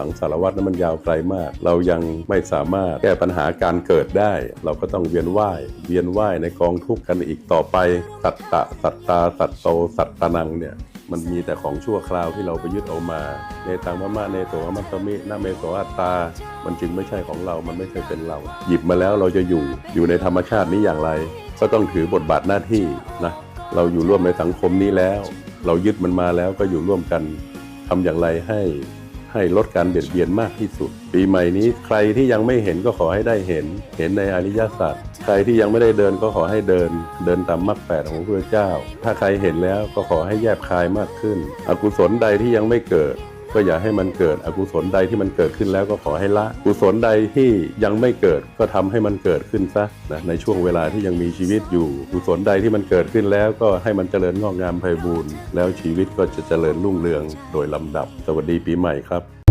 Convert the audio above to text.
สังสารวัตรนั้นมันยาวไกลมาก เรายังไม่สามารถแก้ปัญหาการเกิดได้ เราก็ต้องเวียนว่ายเวียนว่ายในกองทุกข์กันอีกต่อไป สัตตะ สัตตา สัตโต สัตตนังเนี่ยมันมีแต่ของชั่วคราวที่เราไปยึดเอามาเนตังมะมะเนโตมัตตมินาเมโสอัตตา มันจึงไม่ใช่ของเรา มันไม่ใช่เป็นเรา หยิบมาแล้วเราจะอยู่ อยู่ในธรรมชาตินี้อย่างไร ก็ต้องถือบทบาทหน้าที่นะ เราอยู่ร่วมในสังคมนี้แล้ว เรายึดมันมาแล้วก็อยู่ร่วมกันทำอย่างไรให้ ให้ลดการเบียดเบียนมากที่สุด ปีใหม่นี้ใครที่ยังไม่เห็นก็ขอให้ได้เห็น เห็นในอริยสัจใครที่ยังไม่ได้เดินก็ขอให้เดิน เดินตามมรรคแปดของพระเจ้า ถ้าใครเห็นแล้วก็ขอให้แยบคายมากขึ้น อกุศลใดที่ยังไม่เกิด ก็อย่าให้มันเกิดอกุศลใดที่มันเกิดขึ้นแล้วก็ขอให้ละกุศลใดที่ยังไม่เกิดก็ทำให้มันเกิดขึ้นซะนะในช่วงเวลาที่ยังมีชีวิตอยู่กุศลใดที่มันเกิดขึ้นแล้วก็ให้มันเจริญงอกงามไพบูรณ์แล้วชีวิตก็จะเจริญรุ่งเรืองโดยลำดับ สวัสดีปีใหม่ครับ